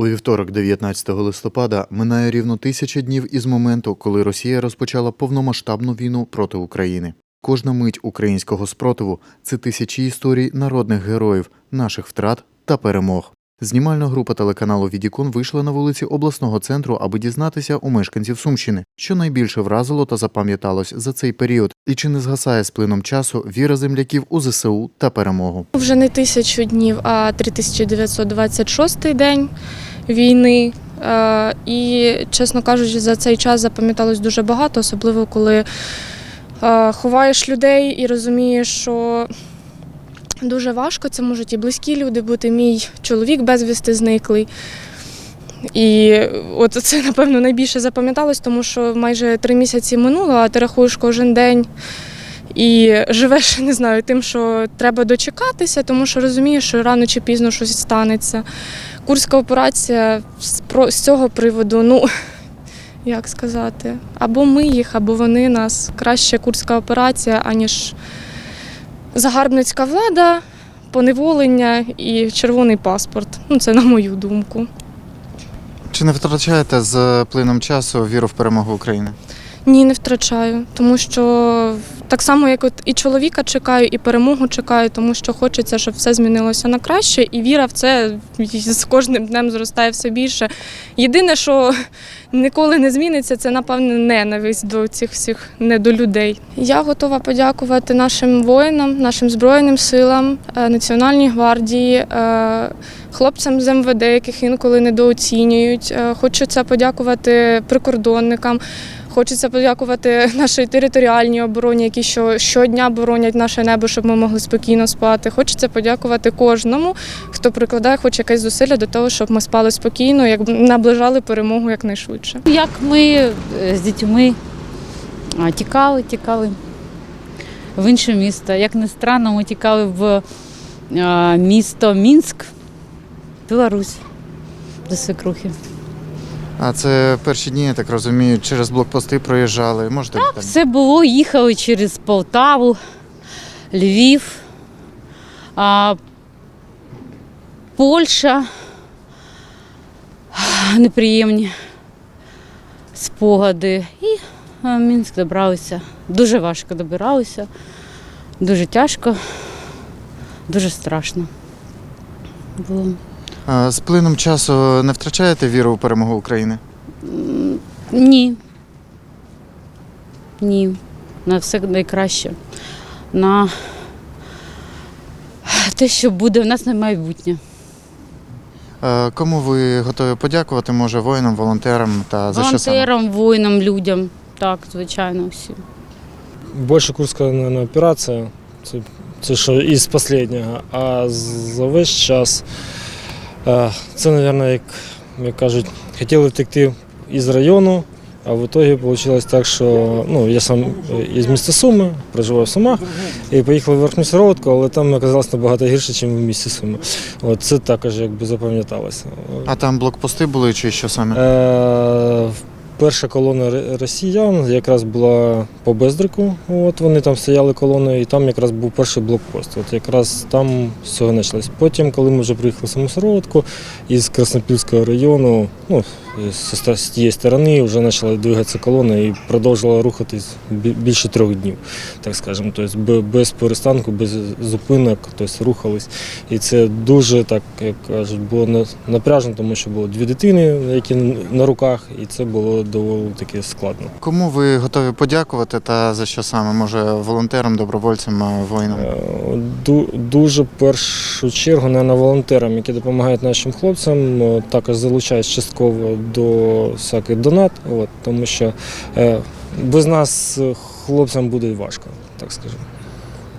У вівторок, 19 листопада, минає рівно тисяча днів із моменту, коли Росія розпочала повномасштабну війну проти України. Кожна мить українського спротиву це тисячі історій народних героїв, наших втрат та перемог. Знімальна група телеканалу Відікон вийшла на вулиці обласного центру, аби дізнатися у мешканців Сумщини, що найбільше вразило та запам'яталось за цей період, і чи не згасає з плином часу віра земляків у ЗСУ та перемогу. Вже не тисячу днів, а 3926 день війни. Е, І, чесно кажучи, за цей час запам'яталось дуже багато, особливо коли е, ховаєш людей і розумієш, що дуже важко. Це можуть і близькі люди бути. Мій чоловік безвісти зниклий. І от це, напевно, найбільше запам'яталось, тому що майже три місяці минуло, а ти рахуєш кожен день і живеш, не знаю, тим, що треба дочекатися, тому що розумієш, що рано чи пізно щось станеться. Курська операція з, цього приводу, ну як сказати, або ми їх, або вони нас. Краще курська операція, аніж загарбницька влада, поневолення і червоний паспорт. Ну, це на мою думку. Чи не втрачаєте з плином часу віру в перемогу України? Ні, не втрачаю, тому що так само, як от і чоловіка чекаю, і перемогу чекаю, тому що хочеться, щоб все змінилося на краще, і віра в це з кожним днем зростає все більше. Єдине, що ніколи не зміниться, це напевне ненависть до цих всіх недолюдей. Я готова подякувати нашим воїнам, нашим збройним силам, е, Національній гвардії. е, Хлопцям з МВД, яких інколи недооцінюють. Е, Хочеться подякувати прикордонникам, Хочеться подякувати нашій територіальній обороні, які що щодня боронять наше небо, щоб ми могли спокійно спати. Хочеться подякувати кожному, хто прикладає хоч якесь зусилля до того, щоб ми спали спокійно, як наближали перемогу якнайшвидше. Як ми е, з дітьми тікали, тікали в інше місто. Як не странно, ми тікали в а, місто Мінськ, Білорусь, до свекрухи. А це перші дні, я так розумію, через блокпости проїжджали. Можете так, Все було, їхали через Полтаву, Львів, а, Польща. Неприємні спогади. І а, в Мінськ добралися. Дуже важко добиралися, дуже тяжко, дуже страшно було. З плином часу не втрачаєте віру у перемогу України? Ні. Ні. На все найкраще. На те, що буде, у нас на майбутнє. Кому ви готові подякувати? Може, воїнам, волонтерам та за що саме? Волонтерам, воїнам, людям. Так, звичайно, всім. Більше курська наверное, операція. Це, це що із останнього. А за весь час це, мабуть, як, як кажуть, хотіли втекти із району, а в ітогі вийшло так, що ну, я сам із міста Суми, проживав в Сумах, і поїхав в Верхню Сироватку, але там оказалось набагато гірше, ніж в місті Суми. От, це також якби запам'яталося. А там блокпости були чи що саме? Е, Перша колона росіян якраз була по Бездрику. От вони там стояли колоною, і там якраз був перший блокпост. От якраз там все почалось. Потім, коли ми вже приїхали в Самосородку із Краснопільського району, ну, з, з- тієї сторони вже почала двигатися колона і продовжувала рухатись більше трьох днів, так скажемо. Тобто без перестанку, без зупинок, тобто рухались. І це дуже так, як кажуть, було на- напряжно, тому що було дві дитини, які на руках, і це було доволі таки складно. Кому ви готові подякувати та за що саме? Може, волонтерам, добровольцям, воїнам? Е, ду- Дуже в першу чергу на волонтерам, які допомагають нашим хлопцям, е, також залучають частково до всяких донат, от, тому що е, без нас е, хлопцям буде важко, так скажемо.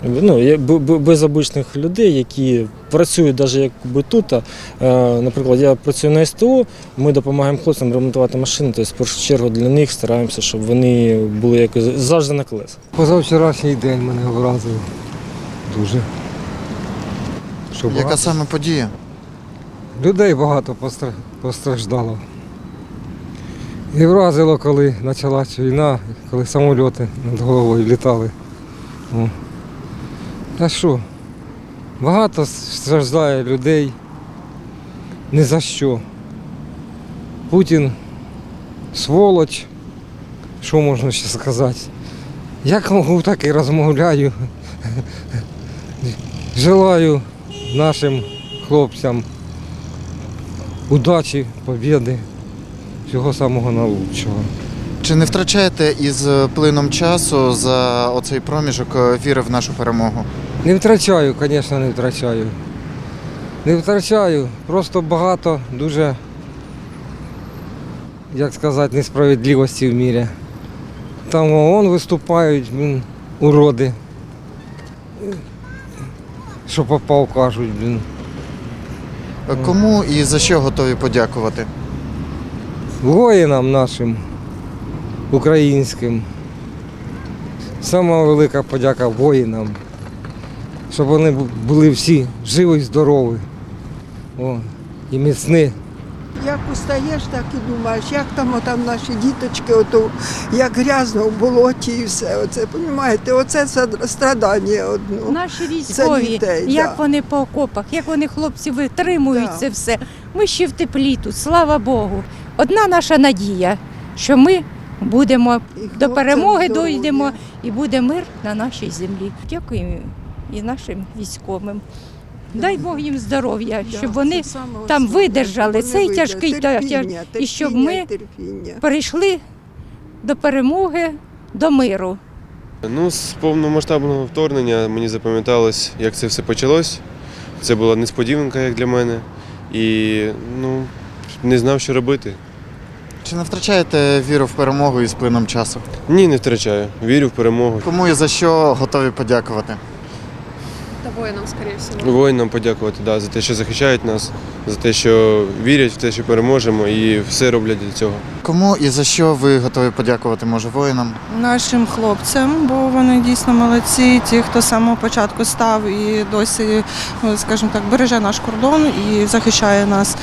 Ну, без обичних людей, які працюють навіть якби тут. а, е, Наприклад, я працюю на СТО, ми допомагаємо хлопцям ремонтувати машини. Тобто, в першу чергу для них стараємося, щоб вони були якось завжди на колесах. Позавчорашній день мене вразив дуже. Що Яка саме подія? людей багато постраждало. І вразило, коли почалася війна, коли самольоти над головою літали. О. Та що? Багато страждає людей. Ні за що. Путін сволоч. Що можна ще сказати? Як можу, так і розмовляю. Желаю нашим хлопцям удачі, побєди, всього самого найкращого. Чи не втрачаєте із е, плином часу за оцей проміжок е, віри в нашу перемогу? Не втрачаю, звісно, не втрачаю. Не втрачаю. Просто багато дуже, як сказати, несправедливості в мірі. Там ООН виступають, блін, уроди. Що попав, кажуть, блін. Е, Кому і за що готові подякувати? Воїнам нашим українським. Сама велика подяка воїнам, щоб вони були всі живі і здорові. О, і міцні. Як устаєш, так і думаєш, як там, там наші діточки, ото, як грязно в болоті і все. Оце, понімаєте, оце страдання одно. Наші військові, дітей, як да. вони по окопах, як вони хлопці витримують Да. це все. Ми ще в теплі тут, слава Богу. Одна наша надія, що ми будемо до перемоги дойдемо і буде мир на нашій землі. Дякуємо і нашим військовим. Дай Бог їм здоров'я, щоб вони там видержали цей тяжкий та- Терпіння, і щоб ми перейшли до перемоги, до миру. Ну, з повномасштабного вторгнення мені запам'яталось, як це все почалось. Це була несподіванка як для мене. І ну, не знав, що робити. Чи не втрачаєте віру в перемогу із плином часу? Ні, не втрачаю. Вірю в перемогу. Кому і за що готові подякувати? Да воинам, скорее всего. Воїнам подякувати да, за те, що захищають нас, за те, що вірять в те, що переможемо, і все роблять для цього. Кому і за що ви готові подякувати? Може, воїнам? нашим хлопцям, бо вони дійсно молодці. Ті, хто з самого початку став і досі, ну, скажімо так, береже наш кордон і захищає нас.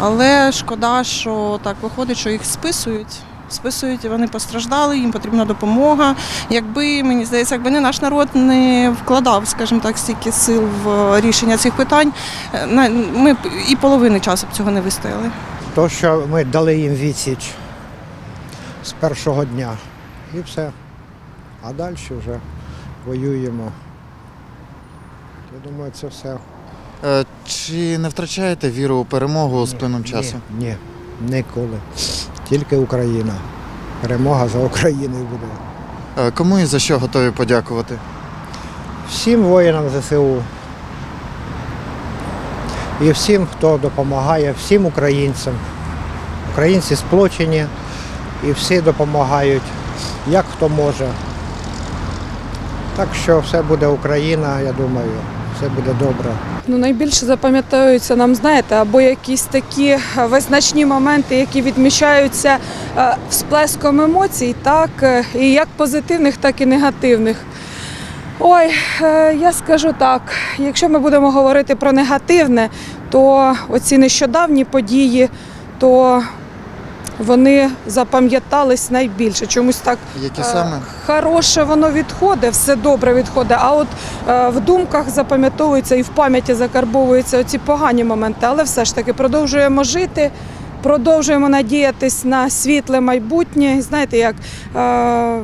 Але шкода, що так виходить, що їх списують. Списують, вони постраждали, їм потрібна допомога. Якби мені здається, якби не наш народ не вкладав, скажімо так, стільки сил в рішення цих питань, е, ми б і половини часу б цього не вистояли. То, що ми дали їм відсіч з першого дня. І все. А далі вже воюємо. Я думаю, це все. Е, Чи не втрачаєте віру у перемогу з плином часу? Ні, ні, ніколи. Тільки Україна. Перемога за Україною буде. Е, Кому і за що готові подякувати? Всім воїнам ЗСУ. І всім, хто допомагає, всім українцям. Українці сплочені і всі допомагають, як хто може. Так що все буде Україна, я думаю, все буде добре. Ну, найбільше запам'ятаються нам, знаєте, або якісь такі визначні моменти, які відмічаються е, всплеском емоцій, так, е, і як позитивних, так і негативних. Ой, е, я скажу так, якщо ми будемо говорити про негативне, то оці нещодавні події, то вони запам'ятались найбільше. Чомусь так Які Е, саме? Хороше воно відходить, все добре відходить. А от е, в думках запам'ятовуються і в пам'яті закарбовуються оці погані моменти. Але все ж таки продовжуємо жити, продовжуємо надіятись на світле майбутнє. Знаєте, як е,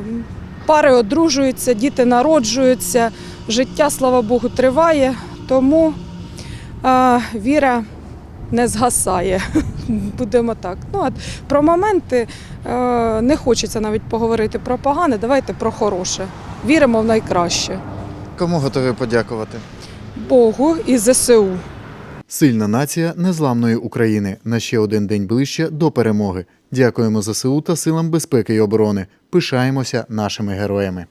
пари одружуються, діти народжуються, життя, слава Богу, триває. Тому е, віра не згасає. Будемо так. Ну, от про моменти е, не хочеться навіть поговорити про погане, давайте про хороше. Віримо в найкраще. Кому готові подякувати? Богу і ЗСУ. Сильна нація незламної України на ще один день ближче до перемоги. Дякуємо ЗСУ та силам безпеки і оборони. Пишаємося нашими героями.